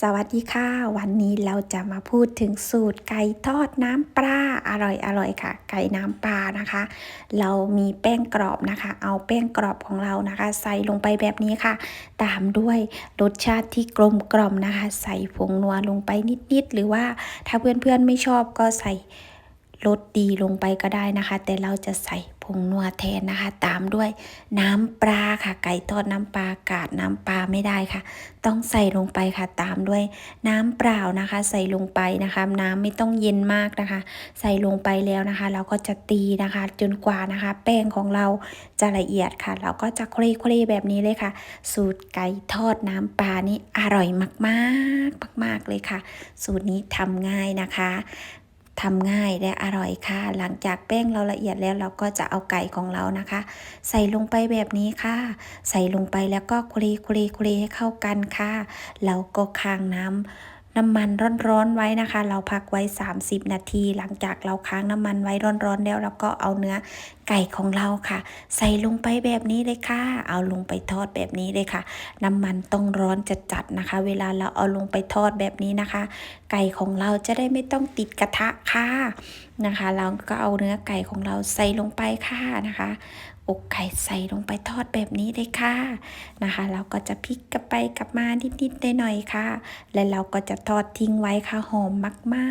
สวัสดีค่ะ วันนี้เราจะมาพูดถึงสูตรไก่ทอดน้ำปลาอร่อยอร่อยค่ะ ไก่น้ำปลานะคะ เรามีแป้งกรอบนะคะ เอาแป้งกรอบของเรานะคะ ใส่ลงไปแบบนี้ค่ะ ตามด้วยรสชาติที่กลมกล่อมนะคะ ใส่ผงนัวลงไปนิดๆหรือว่าถ้าเพื่อนๆไม่ชอบก็ใส่ รสดีลงไปก็ได้นะคะ แต่เราจะใส่ผงนัวแทนนะคะ ตามด้วยน้ำปลาค่ะ ไก่ทอดน้ำปลากาดน้ำปลาไม่ได้ค่ะ ต้องใส่ลงไปค่ะ ตามด้วยน้ำเปล่านะคะ ใส่ลงไปนะคะ น้ำไม่ต้องเย็นมากนะคะ ใส่ลงไปแล้วนะคะ เราก็จะตีนะคะ จนกว่านะคะ แป้งของเราจะละเอียดค่ะ เราก็จะเคล้เคลแบบนี้เลยค่ะ สูตรไก่ทอดน้ำปลานี่อร่อยมากๆมาก ๆเลยค่ะ สูตรนี้ทำง่ายนะคะ ทำง่ายและอร่อยค่ะ หลังจากแป้งเราละเอียดแล้วเราก็จะเอาไก่ของเรานะคะ ใส่ลงไปแบบนี้ค่ะ ใส่ลงไปแล้วก็คุรีคุรีคุรีให้เข้ากันค่ะ แล้วก็ค้างน้ำ น้ำมันร้อนๆไว้นะคะ เราพักไว้ 30 นาที หลังจากเราค้างน้ำมันไว้ร้อนๆแล้วเราก็เอาเนื้อไก่ของเราค่ะ ใส่ลงไปแบบนี้เลยค่ะ เอาลงไปทอดแบบนี้เลยค่ะ น้ำมันต้องร้อนจัดๆนะคะ เวลาเราเอาลงไปทอดแบบนี้นะคะ ไก่ของเราจะได้ไม่ต้องติดกระทะค่ะ นะคะเราก็เอาเนื้อไก่ของเราใส่ลงไปค่ะนะคะ อกไก่ใส่ลงไปทอดแบบนี้เลยค่ะนะคะ เราก็จะพลิกกลับไปกลับมานิดๆหน่อยๆค่ะ และเราก็จะทอดทิ้งไว้ค่ะหอมมา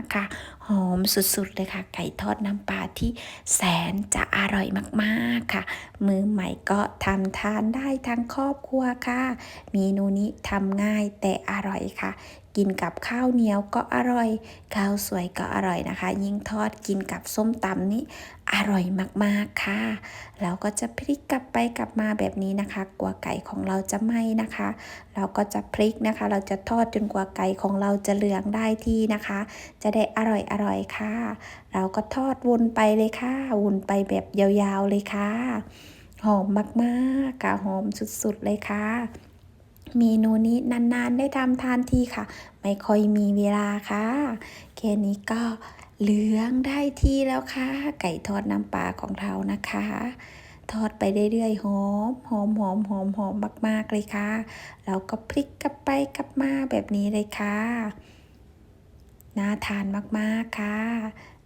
กๆค่ะหอมสุดๆเลยค่ะ ไก่ทอดน้ำปลาที่แสนจะอร่อยมากๆค่ะ มือใหม่ก็ทำทานได้ทั้งครอบครัวค่ะเมนูนี้ทำง่ายแต่อร่อยค่ะ กินกับข้าวเหนียวก็อร่อย ข้าวสวยก็อร่อยนะคะ ยิ่งทอดกินกับส้มตำนี่อร่อยมากๆค่ะเราก็จะพลิกกลับไปกลับมาแบบนี้นะคะ กว่าไก่ของเราจะไหม้นะคะ เราก็จะพลิกนะคะ เราจะทอดจนกว่าไก่ของเราจะเหลืองได้ที่นะคะ จะได้อร่อยอร่อยค่ะ เราก็ทอดวนไปเลยค่ะ วนไปแบบยาวๆเลยค่ะ หอมมากๆค่ะหอมสุดๆเลยค่ะเมนูนี้นานๆ ได้ทำทานทีค่ะ ไม่ค่อยมีเวลาค่ะแค่นี้ก็เหลืองได้ที่แล้วค่ะ ไก่ทอดน้ำปลาของเรานะคะ ทอดไปเรื่อยๆหอมหอมหอมหอมหอมมากๆเลยค่ะเราก็พลิกกลับไปกลับมาแบบนี้เลยค่ะ น่าทานมากๆค่ะ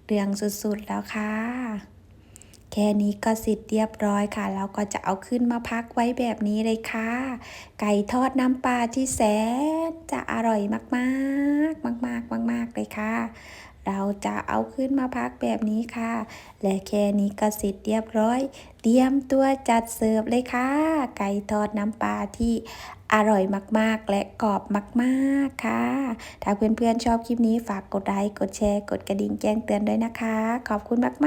เรืองสุดๆแล้วค่ะ แค่นี้ก็เสร็จเรียบร้อยค่ะเราก็จะเอาขึ้นมาพักไว้แบบนี้เลยค่ะ ไก่ทอดน้ำปลาที่แสนจะอร่อยมากๆ มากๆมากๆเลยค่ะ เราจะเอาขึ้นมาพักแบบนี้ค่ะ และแค่นี้ก็เสร็จเรียบร้อย เตรียมตัวจัดเสิร์ฟเลยค่ะ ไก่ทอดน้ำปลาที่อร่อยมากๆ และกรอบมากๆค่ะ ถ้าเพื่อนๆชอบคลิปนี้ฝากกดไลค์ กดแชร์ กดกระดิ่งแจ้งเตือนด้วยนะคะ ขอบคุณมากๆ